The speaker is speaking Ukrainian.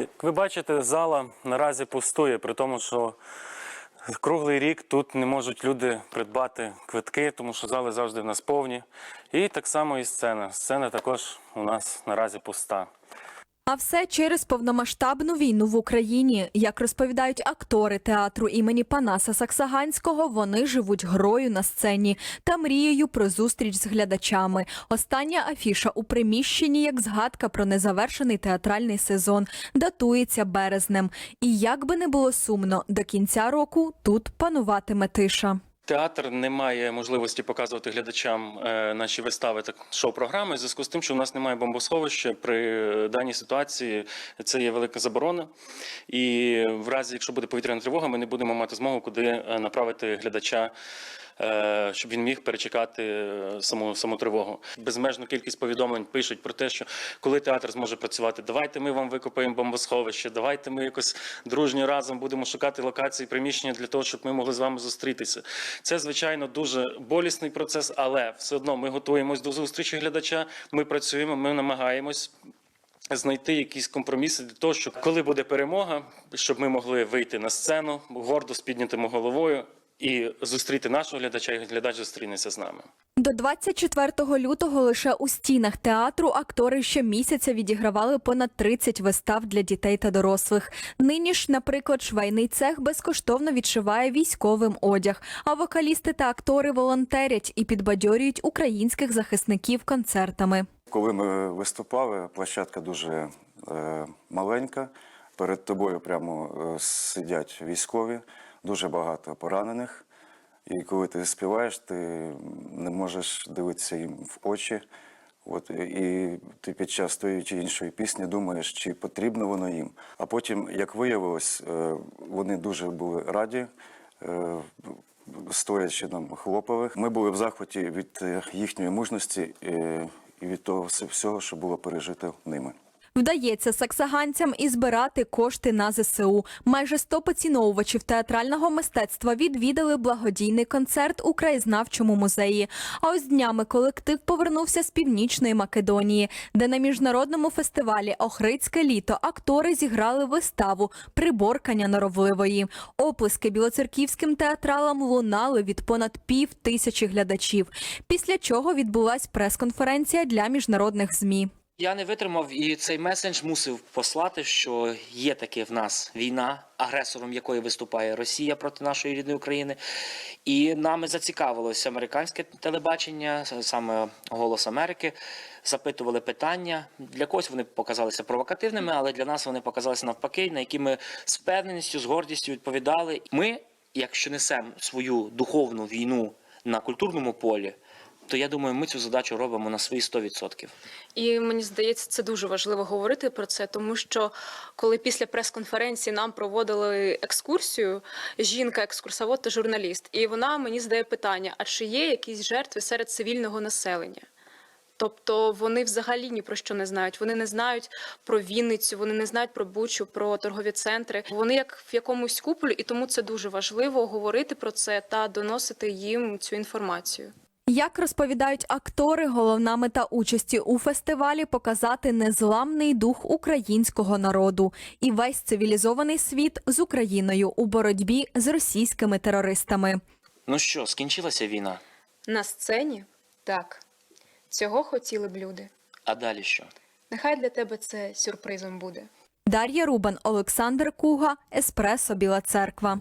Як ви бачите, зала наразі пустує, при тому, що круглий рік тут не можуть люди придбати квитки, тому що зали завжди в нас повні. І так само і сцена. Сцена також у нас наразі пуста. А все через повномасштабну війну в Україні. Як розповідають актори театру імені Панаса Саксаганського, вони живуть грою на сцені та мрією про зустріч з глядачами. Остання афіша у приміщенні як згадка про незавершений театральний сезон датується березнем. І як би не було сумно, до кінця року тут пануватиме тиша. Театр не має можливості показувати глядачам е, наші вистави та шоу-програми. зв'язку з тим, що у нас немає бомбосховища при даній ситуації. Це є велика заборона. І в разі, якщо буде повітряна тривога, ми не будемо мати змогу куди е, направити глядача. Е, Щоб він міг перечекати е, саму саму тривогу. Безмежну кількість повідомлень пишуть про те, що коли театр зможе працювати, давайте ми вам викопаємо бомбосховище, давайте ми якось дружньо разом будемо шукати локації, приміщення для того, щоб ми могли з вами зустрітися. Це звичайно дуже болісний процес, але все одно ми готуємось до зустрічі глядача. Ми працюємо, ми намагаємось. Знайти якісь компроміси для того, щоб коли буде перемога, щоб ми могли вийти на сцену гордо з піднятими головою і зустріти нашого глядача, і глядач зустрінеться з нами. До 24 лютого лише у стінах театру актори щомісяця відігравали понад 30 вистав для дітей та дорослих. Нині ж, наприклад, швейний цех безкоштовно відшиває військовим одяг, а вокалісти та актори волонтерять і підбадьорюють українських захисників концертами. Коли ми виступали, площадка дуже е, маленька. Перед тобою прямо е, сидять військові, дуже багато поранених. І коли ти співаєш, ти не можеш дивитися їм в очі. От, і ти під час тої чи іншої пісні думаєш, чи потрібно воно їм. А потім, як виявилось, е, вони дуже були раді. е, Стоячи нам хлопали. Ми були в захваті від е, їхньої мужності і від того всього, що було пережито ними. Вдається саксаганцям і збирати кошти на ЗСУ. Майже 100 поціновувачів театрального мистецтва відвідали благодійний концерт у краєзнавчому музеї. А ось днями колектив повернувся з північної Македонії, де на міжнародному фестивалі Охридське літо актори зіграли виставу Приборкання норовливої. Оплески білоцерківським театралам лунали від понад пів тисячі глядачів. Після чого відбулась прес-конференція для міжнародних змі. Я не витримав і цей месендж мусив послати, що є таки в нас війна, агресором якої виступає Росія проти нашої рідної України. І нами зацікавилося американське телебачення, саме Голос Америки. Запитували питання. Для когось вони показалися провокативними, але для нас вони показалися навпаки, на які ми з впевненістю, з гордістю відповідали. Ми, якщо несемо свою духовну війну на культурному полі, то я думаю, ми цю задачу робимо на свої 100%. І мені здається, це дуже важливо говорити про це, тому що коли після прес-конференції нам проводили екскурсію, жінка, екскурсовод та журналіст, і вона мені задає питання: а чи є якісь жертви серед цивільного населення? Тобто вони взагалі ні про що не знають. Вони не знають про Вінницю, вони не знають про Бучу, про торгові центри. Вони як в якомусь куполі, і тому це дуже важливо говорити про це та доносити їм цю інформацію. Як розповідають актори, головна мета участі у фестивалі показати незламний дух українського народу і весь цивілізований світ з Україною у боротьбі з російськими терористами. Ну що, скінчилася війна? На сцені так цього хотіли б люди. А далі що? Нехай для тебе це сюрпризом буде. Дар'я Рубан, Олександр Куга, Еспресо Біла Церква.